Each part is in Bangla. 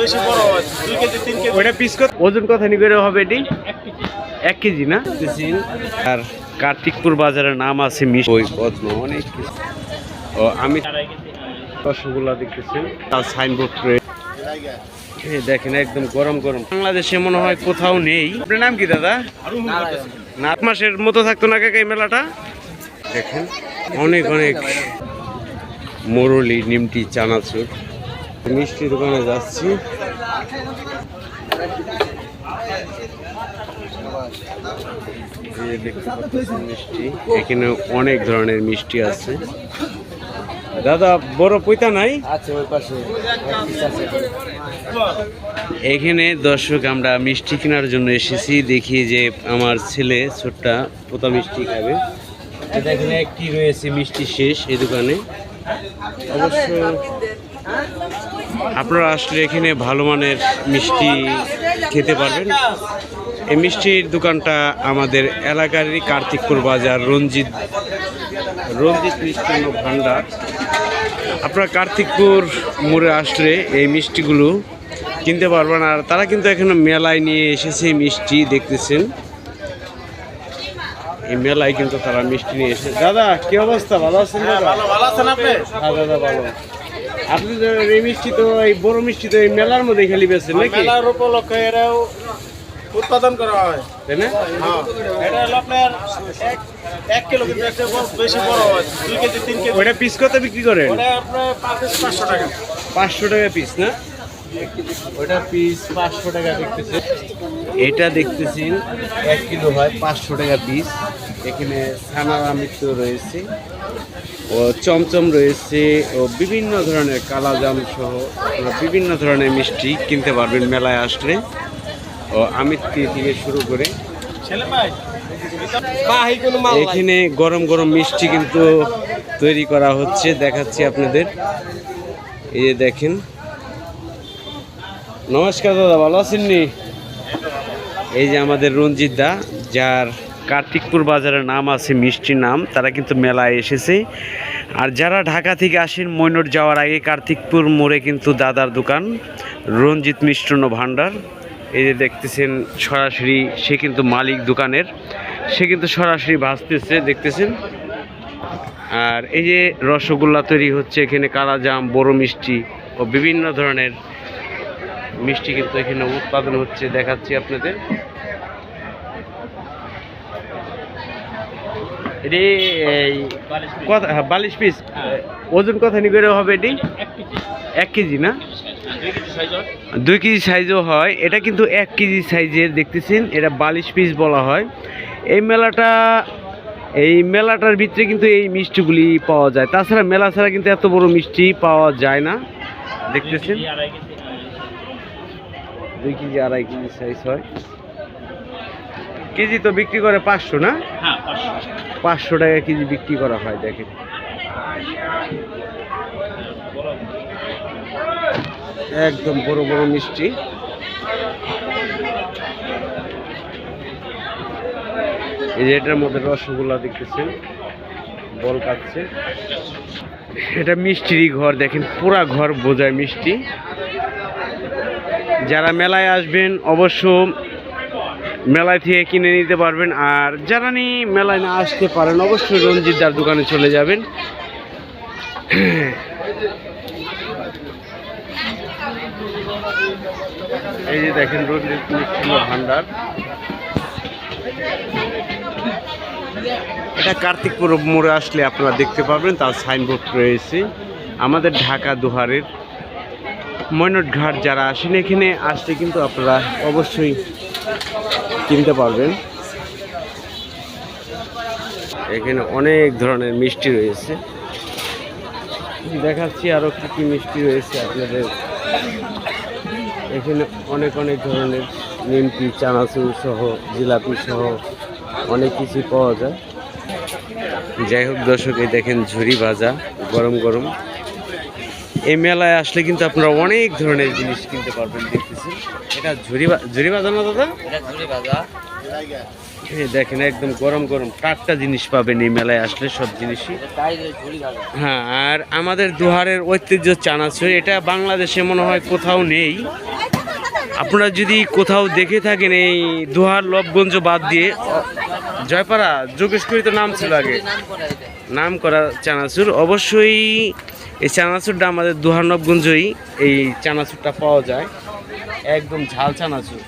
বেশি বড় হয় দুই কেজি তিন কেজি। ওটা পিস কত ওজন কত নি করে হবে এটি? এক কেজি। না। আর কার্তিকপুর বাজারের নাম আছে ওই পদ্ম অনেক। ও আমি রসগোল্লা দেখতেছেন তার সাইনবোর্ড এই দেখেন একদম গরম গরম। বাংলাদেশে মনে হয় কোথাও নেই। আপনার নাম কি দাদা? না আট মাসের মতো থাকতো না কাকা এই মেলাটা? দেখেন অনেক অনেক। মোরলি নিমটি চানাচুর। মিষ্টি দোকানে যাচ্ছি। মিষ্টি। এখানে অনেক ধরনের মিষ্টি আছে। দাদা বড় পৈতা নাই? আছে ওই পাশে এখানে দর্শক আমরা মিষ্টি কেনার জন্য এসেছি। দেখি যে আমার ছেলে ছোট্টা পোতা মিষ্টি খাবে। এখানে একটি রয়েছে মিষ্টি শেষ এই দোকানে। অবশ্য আপনারা আসলে এখানে ভালো মানের মিষ্টি খেতে পারবেন। এই মিষ্টির দোকানটা আমাদের এলাকারই কার্তিকপুর বাজার রঞ্জিত রঞ্জিত মিষ্টান্ন ভাণ্ডার আপনারা কার্তিকপুর মোড়ে আসলে এই মিষ্টিগুলো কিনতে পারবেন আর তারা কিন্তু এখানে মেলায় নিয়ে এসেছে মিষ্টি দেখতেছেন। এই মেলায় কিন্তু তারা মিষ্টি নিয়ে এসেছে। দাদা কি অবস্থা? ভালো আছেন দাদা? ভালো ভালো আছেন আপনি? হ্যাঁ দাদা ভালো। আপনি তো এই মিষ্টি তো এই বড় মিষ্টি তো এই মেলার মধ্যে খেলি বেছেন নাকি? মেলার উপলক্ষে এরাও উৎপাদন করা হয়। তাই না? হ্যাঁ। এটা হলো আপনার এক কিলো কিন্তু একটা বেশি বড় হয় দুই কেজি তিন কেজি। ওইটা পিস কত বিক্রি করেন? ওটা আপনার পাঁচ পাঁচশো টাকা। পাঁচশো টাকা পিস না? ওটা পিস পাঁচশো টাকা দেখতেছে। এটা দেখতেছেন এক কিলো হয় পাঁচশো টাকা পিস এখানে ছানার আমৃত্য রয়েছে। ও চমচম রয়েছে ও বিভিন্ন ধরনের কালাজাম সহ বিভিন্ন ধরনের মিষ্টি কিনতে পারবেন মেলায় আসলে। ও আমিত্তি থেকে শুরু করে এখানে গরম গরম মিষ্টি কিন্তু তৈরি করা হচ্ছে, দেখাচ্ছি আপনাদের। এই যে দেখেন। নমস্কার দাদা, ভালো আছেননি এই যে আমাদের রঞ্জিত দা, যার কার্তিকপুর বাজারের নাম আছে মিষ্টির নাম, তারা কিন্তু মেলায় এসেছে। আর যারা ঢাকা থেকে আসেন ময়নট যাওয়ার আগে কার্তিকপুর মোড়ে কিন্তু দাদার দোকান, রঞ্জিত মিষ্টান্ন ভাণ্ডার এই যে দেখতেছেন সরাসরি, সে কিন্তু মালিক দোকানের, সে কিন্তু সরাসরি ভাসতেছে, দেখতেছেন? আর এই যে রসগোল্লা তৈরি হচ্ছে, এখানে কালাজাম, বড় মিষ্টি ও বিভিন্ন ধরনের মিষ্টি কিন্তু এখানে উৎপাদন হচ্ছে, দেখাচ্ছি আপনাদের। এটি এই কত হ্যাঁ, বালিশ পিস ওজন কত নি করে হবে এটি? এক কেজি। না? দুই কেজি সাইজও হয়। এটা কিন্তু এক কেজি সাইজের দেখতেছেন? এটা বালিশ পিস বলা হয়। এই মেলাটা এই মেলাটার ভিতরে কিন্তু এই মিষ্টিগুলি পাওয়া যায়। তাছাড়া মেলা ছাড়া কিন্তু এত বড় মিষ্টি পাওয়া যায় না। দেখতেছেন? দুই কেজি আড়াই কেজি সাইজ হয়। কেজি তো বিক্রি করে পাঁচশো না? হ্যাঁ পাঁচশো টাকা কেজি বিক্রি করা হয়, দেখেন। একদম বড় বড় মিষ্টি। এই যে এটার মধ্যে রসগোল্লা দেখতেছেন, বল কাটছে। এটা মিষ্টিরই ঘর, দেখেন, পুরা ঘর বোঝায় মিষ্টি। যারা মেলায় আসবেন, অবশ্য মেলায় থেকে কিনে নিতে পারবেন। আর যারা নি মেলায় না আসতে পারেন, অবশ্যই রঞ্জিতদার দোকানে চলে যাবেন। এই যে দেখেন ভান্ডার। এটা কার্তিকপুর মোড়ে আসলে আপনারা দেখতে পাবেন তার সাইনবোর্ড রয়েছে। আমাদের ঢাকা দুহারের ময়নট ঘাট যারা আসেন এখানে, আসলে কিন্তু আপনারা অবশ্যই কিনতে পারবেন। এখানে অনেক ধরনের মিষ্টি রয়েছে। দেখাচ্ছি আরও কী কী মিষ্টি রয়েছে আপনাদের। এখানে অনেক অনেক ধরনের নিমকি, চানাচুর সহ, জিলাপি সহ অনেক কিছু পাওয়া যায়। যাই হোক দর্শক দেখেন ঝুরি ভাজা, গরম গরম। এই মেলায় আসলে কিন্তু আপনারা অনেক ধরনের জিনিস কিনতে পারবেন দেখতেছেন এটা ঝুরি ভা- ঝুরি না দাদা? ঝুড়ি দেখেন একদম গরম গরম টাটকা জিনিস পাবেন এই মেলায় আসলে সব জিনিসই। হ্যাঁ আর আমাদের দুহারের ঐতিহ্য চানাচুর এটা বাংলাদেশে মনে হয় কোথাও নেই। আপনারা যদি কোথাও দেখে থাকেন এই দুহার লবগঞ্জ বাদ দিয়ে জয়পাড়া যোগেশপুরি তো নাম ছিল আগে। নাম করা চানাচুর অবশ্যই এই চানাচুরটা আমাদের দুহার নবগঞ্জই এই চানাচুরটা পাওয়া যায়। একদম ঝাল চানাচুর।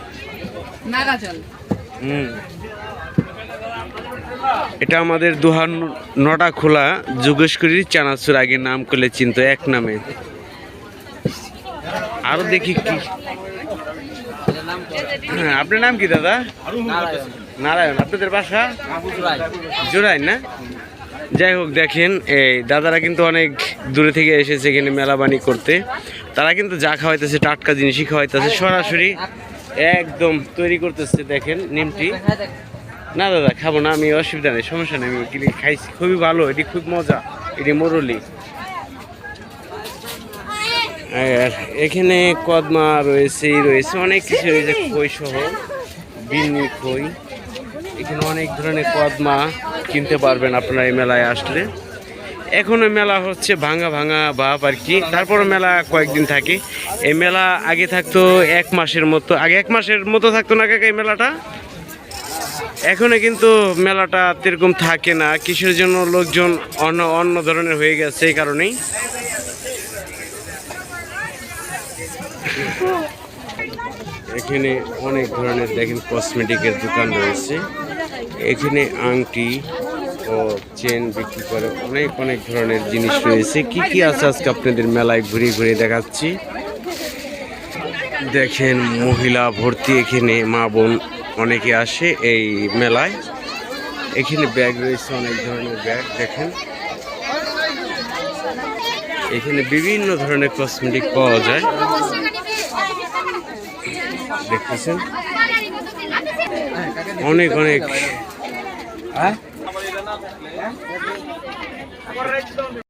হুম। এটা আমাদের দুহার নটা খোলা যোগেশপুরীর চানাচুর আগে নাম করলে চিনতো এক নামে। আরও দেখি কি। হ্যাঁ আপনার নাম কি দাদা? নারায়ণ। আপনাদের বাসা? জোড়াই না? যাই হোক, দেখেন, এই দাদারা কিন্তু অনেক দূরে থেকে এসেছে এখানে মেলাবানি করতে। তারা কিন্তু যা খাওয়াইতেছে, টাটকা জিনিসই খাওয়াইতেছে, সরাসরি একদম তৈরি করতেছে, দেখেন, নিমটি। না দাদা, খাব না, আমি অসুবিধা নেই, সমস্যা নেই, আমি খাইছি। খুবই ভালো, এটি খুব মজা, এটি মরলি। এখানে কদমা রয়েছে রয়েছে, অনেক কিছু রয়েছে, খই সহ, বিন্নি খই। এখানে অনেক ধরনের কদমা। কিনতে পারবেন আপনারা এই মেলায় আসলে। এখনও মেলা হচ্ছে ভাঙা ভাঙা ভাব আর কি। তারপর মেলা কয়েকদিন থাকে। এই মেলা আগে থাকতো এক মাসের মতো। আগে এক মাসের মতো থাকতো না কাকা এই মেলাটা? এখনও কিন্তু মেলাটা এরকম থাকে না। কিসের জন্য লোকজন অন্য অন্য ধরনের হয়ে গেছে এই কারণেই। এখানে অনেক ধরনের দেখেন কসমেটিকের দোকান রয়েছে। এখানে আংটি ও চেন বিক্রি করে অনেক অনেক ধরনের জিনিস রয়েছে। কি কি আছে আজকে আপনাদের মেলায় ঘুরে ঘুরে দেখাচ্ছি? দেখেন মহিলা ভর্তি এখানে মা বোন অনেকে আসে এই মেলায়। এখানে ব্যাগ রয়েছে অনেক ধরনের ব্যাগ দেখেন। এখানে বিভিন্ন ধরনের কসমেটিক পাওয়া যায়। দেখতেছেন? অনেক অনেক। Né? Agora é retidão